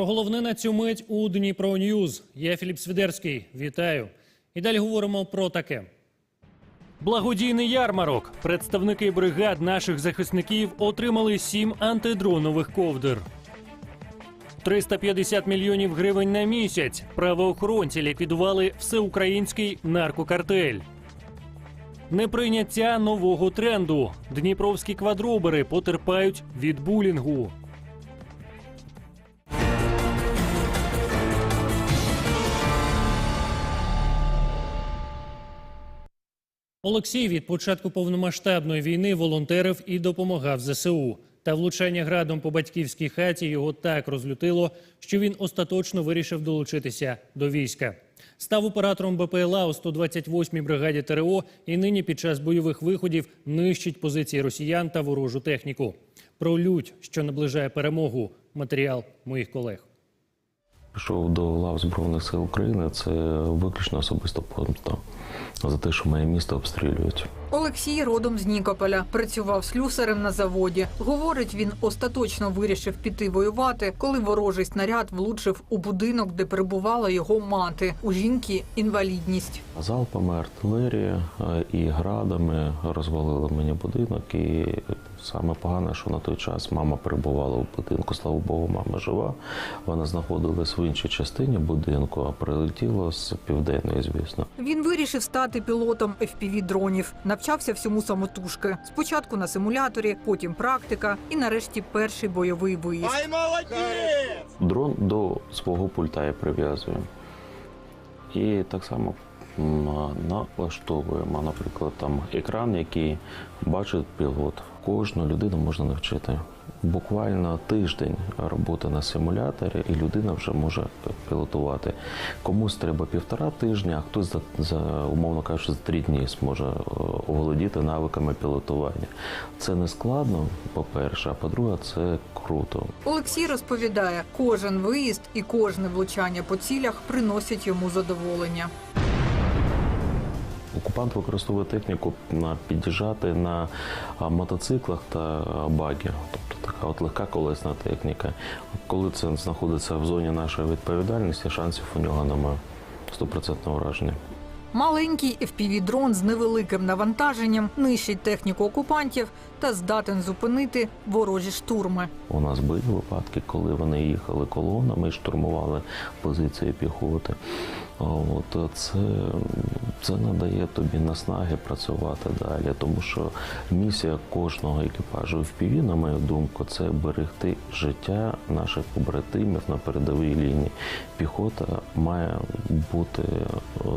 Про головне на цю мить у Дніпро Ньюз. Я Філіп Свідерський. Вітаю. І далі говоримо про таке. Благодійний ярмарок. Представники бригад наших захисників отримали сім антидронових ковдр. 350 мільйонів гривень на місяць. Правоохоронці ліквідували всеукраїнський наркокартель. Неприйняття нового тренду. Дніпровські квадробери потерпають від булінгу. Олексій від початку повномасштабної війни волонтерив і допомагав ЗСУ. Та влучання градом по батьківській хаті його так розлютило, що він остаточно вирішив долучитися до війська. Став оператором БПЛА у 128-й бригаді ТРО і нині під час бойових виходів нищить позиції росіян та ворожу техніку. Про лють, що наближає перемогу. Матеріал моїх колег. Пішов до лав Збройних сил України. Це виключно особиста помста за те, що моє місто обстрілюють. Олексій родом з Нікополя працював слюсарем на заводі. Говорить, він остаточно вирішив піти воювати, коли ворожий снаряд влучив у будинок, де перебувала його мати. У жінки інвалідність. Залпами артилерії е, і градами розвалили мені будинок. І саме погане, що на той час мама перебувала в будинку. Слава Богу, мама жива. Вона знаходилась в іншій частині будинку, а прилетіло з південної, звісно. Він вирішив стати пілотом fpv дронів навчався всьому самотужки. Спочатку на симуляторі, потім практика, і нарешті перший бойовий виїзд. Ай, молодець! Дрон до свого пульта я прив'язую. І так само налаштовуємо, наприклад, там екран, який бачить пілот. Кожну людину можна навчити. Буквально тиждень роботи на симуляторі, і людина вже може пілотувати. Комусь треба півтора тижня, а хтось за, за умовно кажучи, за три дні зможе е, оволодіти навиками пілотування. Це не складно, по-перше, а по-друге, це круто. Олексій розповідає, кожен виїзд і кожне влучання по цілях приносять йому задоволення. Окупант використовує техніку на під'їжджати на мотоциклах та багі, тобто така от легка колесна техніка. Коли це знаходиться в зоні нашої відповідальності, шансів у нього немає. Стопроцентне враження. Маленький FPV-дрон з невеликим навантаженням нищить техніку окупантів та здатен зупинити ворожі штурми. У нас були випадки, коли вони їхали колонами і штурмували позиції піхоти. От це, це надає тобі наснаги працювати далі, тому що місія кожного екіпажу в піві, на мою думку, це берегти життя наших побратимів на передовій лінії. Піхота має бути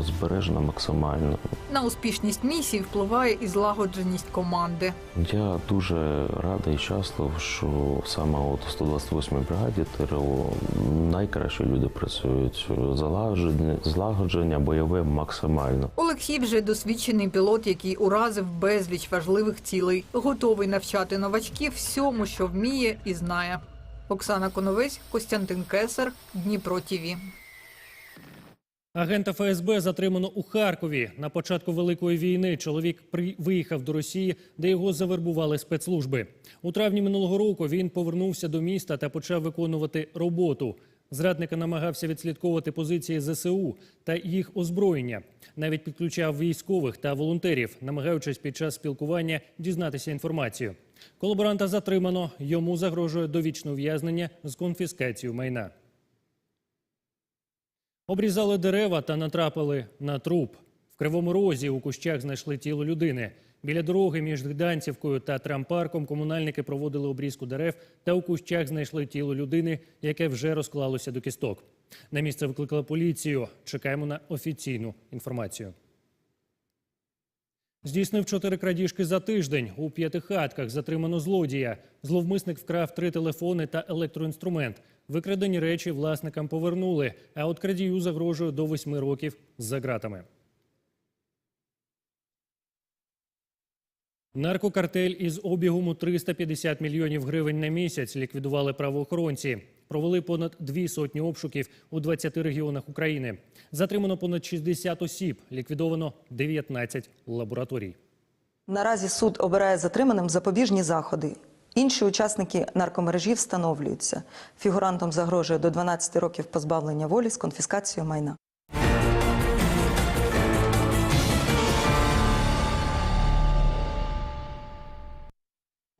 збережена максимально. На успішність місії впливає і злагодженість команди. Я дуже радий і щаслив, що саме от в 128 й бригаді ТРО найкращі люди працюють. Залагодження, злагодження бойове максимально. Олексій вже досвідчений пілот, який уразив безліч важливих цілей, готовий навчати новачків всьому, що вміє і знає. Оксана Коновець, Костянтин Кесар, Дніпро ТІВІ. Агента ФСБ затримано у Харкові. На початку великої війни чоловік при... виїхав до Росії, де його завербували спецслужби. У травні минулого року він повернувся до міста та почав виконувати роботу. Зрадника намагався відслідковувати позиції ЗСУ та їх озброєння. Навіть підключав військових та волонтерів, намагаючись під час спілкування дізнатися інформацію. Колаборанта затримано. Йому загрожує довічне ув'язнення з конфіскацією майна. Обрізали дерева та натрапили на труп. В Кривому Розі у кущах знайшли тіло людини. Біля дороги між Гданцівкою та трампарком комунальники проводили обрізку дерев та у кущах знайшли тіло людини, яке вже розклалося до кісток. На місце викликали поліцію. Чекаємо на офіційну інформацію. Здійснив чотири крадіжки за тиждень. У п'ятихатках затримано злодія. Зловмисник вкрав три телефони та електроінструмент. Викрадені речі власникам повернули, а от крадію загрожує до восьми років за ґратами. Наркокартель із обігом у 350 мільйонів гривень на місяць ліквідували правоохоронці. Провели понад дві сотні обшуків у 20 регіонах України. Затримано понад 60 осіб, ліквідовано 19 лабораторій. Наразі суд обирає затриманим запобіжні заходи. Інші учасники наркомережі встановлюються. Фігурантом загрожує до 12 років позбавлення волі з конфіскацією майна.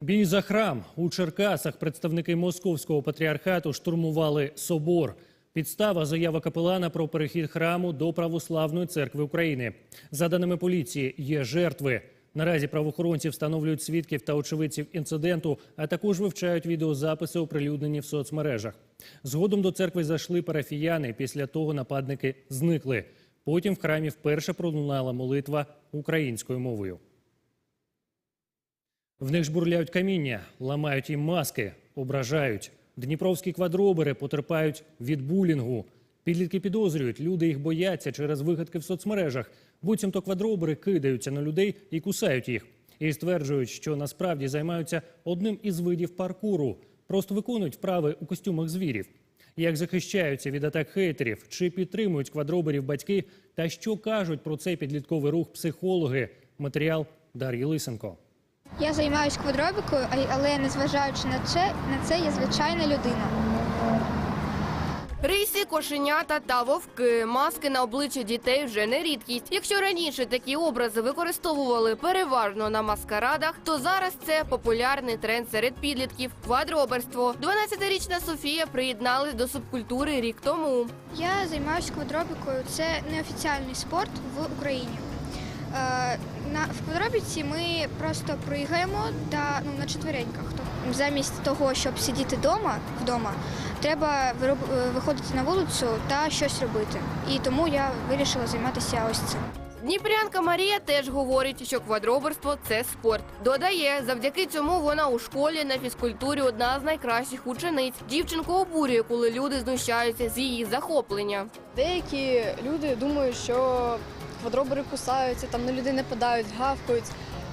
Бій за храм у Черкасах представники московського патріархату штурмували собор. Підстава заява капелана про перехід храму до православної церкви України. За даними поліції, є жертви. Наразі правоохоронці встановлюють свідків та очевидців інциденту, а також вивчають відеозаписи, оприлюднені в соцмережах. Згодом до церкви зайшли парафіяни. Після того нападники зникли. Потім в храмі вперше пролунала молитва українською мовою. В них жбурляють каміння, ламають їм маски, ображають. Дніпровські квадробери потерпають від булінгу. Підлітки підозрюють, люди їх бояться через вигадки в соцмережах. Буцімто квадробери кидаються на людей і кусають їх. І стверджують, що насправді займаються одним із видів паркуру, просто виконують вправи у костюмах звірів. Як захищаються від атак хейтерів, чи підтримують квадроберів батьки, та що кажуть про цей підлітковий рух психологи? Матеріал Дар'ї Лисенко. Я займаюся квадробікою, але незважаючи на це, на це я звичайна людина. Рисі, кошенята та вовки. Маски на обличчя дітей вже не рідкість. Якщо раніше такі образи використовували переважно на маскарадах, то зараз це популярний тренд серед підлітків квадроберство. 12-річна Софія приєдналась до субкультури рік тому. Я займаюся квадробікою. Це неофіціальний спорт в Україні. Е, на, в квадробіці ми просто пригаємо та, ну, на четвереньках. Замість того, щоб сидіти вдома, вдома, треба вироб- е, виходити на вулицю та щось робити. І тому я вирішила займатися ось цим. Дніпрянка Марія теж говорить, що квадроберство це спорт. Додає, завдяки цьому вона у школі на фізкультурі одна з найкращих учениць. Дівчинку обурює, коли люди знущаються з її захоплення. Деякі люди думають, що квадробери кусаються, там на людей нападають, гавкають.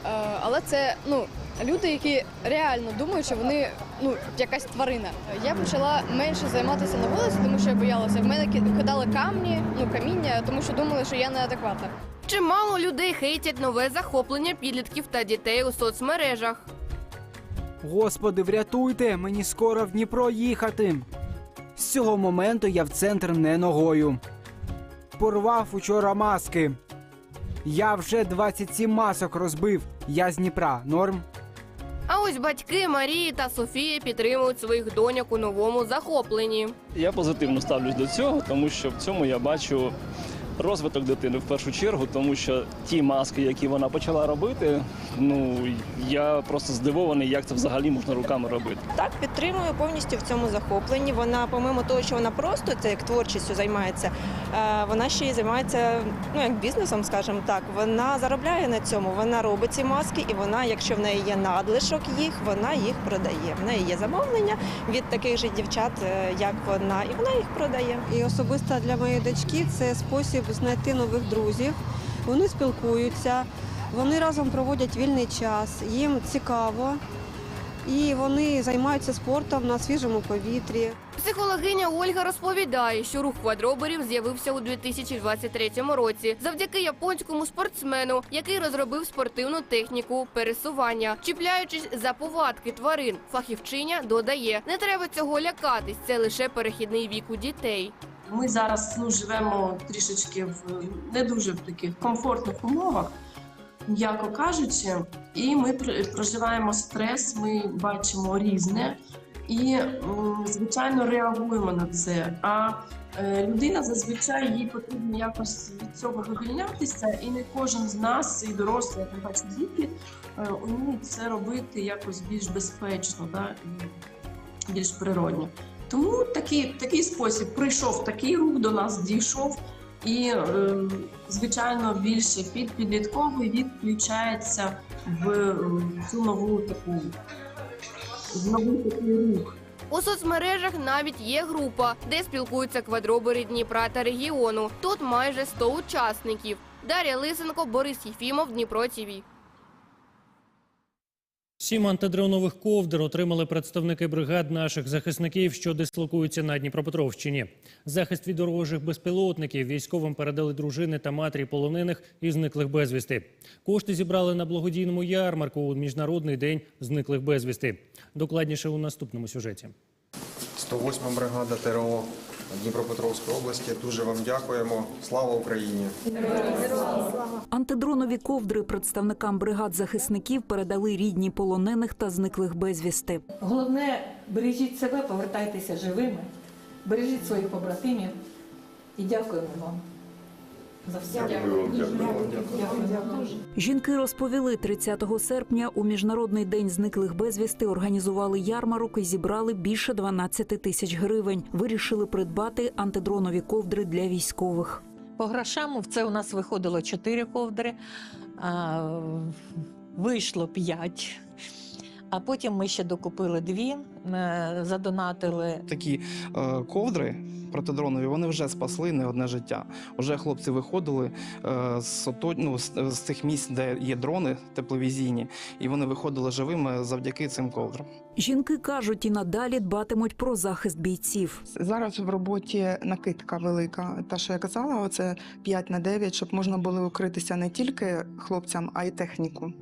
Е, Але це ну, люди, які реально думають, що вони ну, якась тварина. Я почала менше займатися на вулиці, тому що я боялася. В мене ки- кидали камні, ну каміння, тому що думали, що я неадекватна. Чимало людей хейтять нове захоплення підлітків та дітей у соцмережах. Господи, врятуйте, мені скоро в Дніпро їхати. З цього моменту я в центр не ногою. Порвав учора маски. Я вже 27 масок розбив. Я з Дніпра. Норм. А ось батьки Марії та Софії підтримують своїх доньок у новому захопленні. Я позитивно ставлюсь до цього, тому що в цьому я бачу розвиток дитини в першу чергу, тому що ті маски, які вона почала робити, ну я просто здивований, як це взагалі можна руками робити. Так, підтримую повністю в цьому захопленні. Вона, помимо того, що вона просто це як творчістю займається, е, вона ще й займається ну як бізнесом, скажімо так. Вона заробляє на цьому. Вона робить ці маски, і вона, якщо в неї є надлишок їх, вона їх продає. В неї є замовлення від таких же дівчат, е, як вона, і вона їх продає. І особисто для моєї дочки це спосіб знайти нових друзів. Вони спілкуються, вони разом проводять вільний час, їм цікаво. І вони займаються спортом на свіжому повітрі. Психологиня Ольга розповідає, що рух квадроберів з'явився у 2023 році завдяки японському спортсмену, який розробив спортивну техніку пересування, чіпляючись за повадки тварин. Фахівчиня додає, не треба цього лякатись. Це лише перехідний вік у дітей. Ми зараз ну, живемо трішечки в не дуже в таких комфортних умовах, м'яко кажучи, і ми пр- проживаємо стрес, ми бачимо різне і, звичайно, реагуємо на це. А е, людина зазвичай їй потрібно якось від цього вивільнятися, і не кожен з нас, і дорослі, як ми бачимо, діти, е, уміють це робити якось більш безпечно, да, і більш природньо. Тому такий, такий спосіб прийшов такий рух до нас дійшов, і е, звичайно більше під підлітковий вік включається в цю нову таку в новий такий рух. У соцмережах навіть є група, де спілкуються квадробери Дніпра та регіону. Тут майже 100 учасників. Дар'я Лисенко, Борис Єфімов, Дніпро ТІВІ. Сім антидронових ковдр отримали представники бригад наших захисників, що дислокуються на Дніпропетровщині. Захист від ворожих безпілотників військовим передали дружини та матері полонених і зниклих безвісти. Кошти зібрали на благодійному ярмарку у міжнародний день зниклих безвісти. Докладніше у наступному сюжеті. 108 бригада ТРО Дніпропетровської області. Дуже вам дякуємо. Слава Україні! Антидронові ковдри представникам бригад захисників передали рідні полонених та зниклих безвісти. Головне, бережіть себе, повертайтеся живими, бережіть своїх побратимів і дякуємо вам за все. Дякую. Жінки розповіли, 30 серпня у міжнародний день зниклих безвісти організували ярмарок і зібрали більше 12 тисяч гривень. Вирішили придбати антидронові ковдри для військових. По грошам це у нас виходило 4 ковдри, а, вийшло 5. А потім ми ще докупили дві, е, задонатили. Такі е, ковдри протидронові вони вже спасли не одне життя. Уже хлопці виходили е, з, ото- ну, з, з тих місць, де є дрони тепловізійні, і вони виходили живими завдяки цим ковдрам. Жінки кажуть, і надалі дбатимуть про захист бійців. Зараз в роботі накидка велика. Та, що я казала, оце 5 на 9, щоб можна було укритися не тільки хлопцям, а й техніку.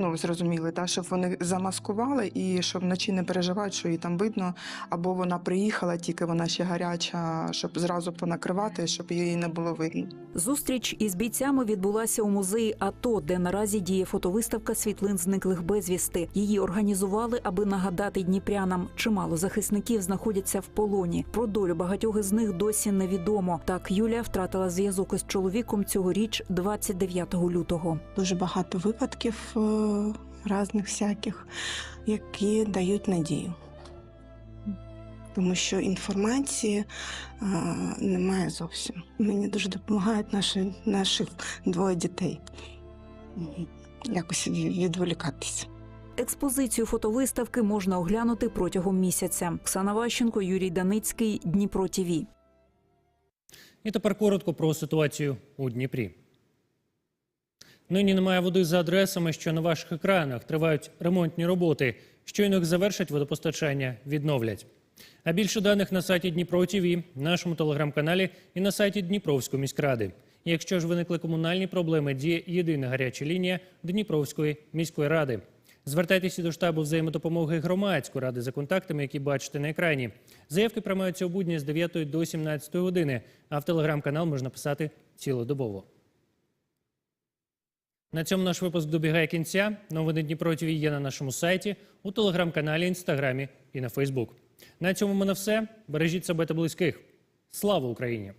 Ну, ви зрозуміли, та, щоб вони замаскували і щоб вночі не переживати, що її там видно, або вона приїхала, тільки вона ще гаряча, щоб зразу понакривати, щоб її не було видно. Зустріч із бійцями відбулася у музеї АТО, де наразі діє фотовиставка світлин зниклих безвісти. Її організували, аби нагадати дніпрянам. Чимало захисників знаходяться в полоні. Про долю багатьох із них досі невідомо. Так Юлія втратила зв'язок із чоловіком цьогоріч, 29 лютого. Дуже багато випадків різних всяких, які дають надію. Тому що інформації е, немає зовсім. Мені дуже допомагають наші, наших двоє дітей якось ві- відволікатися. Експозицію фотовиставки можна оглянути протягом місяця. Оксана Ващенко, Юрій Даницький, Дніпро ТІВІ. І тепер коротко про ситуацію у Дніпрі. Нині немає води за адресами, що на ваших екранах тривають ремонтні роботи. Щойно їх завершать водопостачання, відновлять. А більше даних на сайті Дніпро ТІВІ, нашому телеграм-каналі і на сайті Дніпровської міськради. Якщо ж виникли комунальні проблеми, діє єдина гаряча лінія Дніпровської міської ради. Звертайтеся до штабу взаємодопомоги громадської ради за контактами, які бачите на екрані. Заявки приймаються у будні з 9 до 17 години, а в телеграм-канал можна писати цілодобово. На цьому наш випуск добігає кінця. Новини Дніпро ТВ є на нашому сайті, у телеграм-каналі, інстаграмі і на Фейсбук. На цьому мене все. Бережіть себе та близьких. Слава Україні!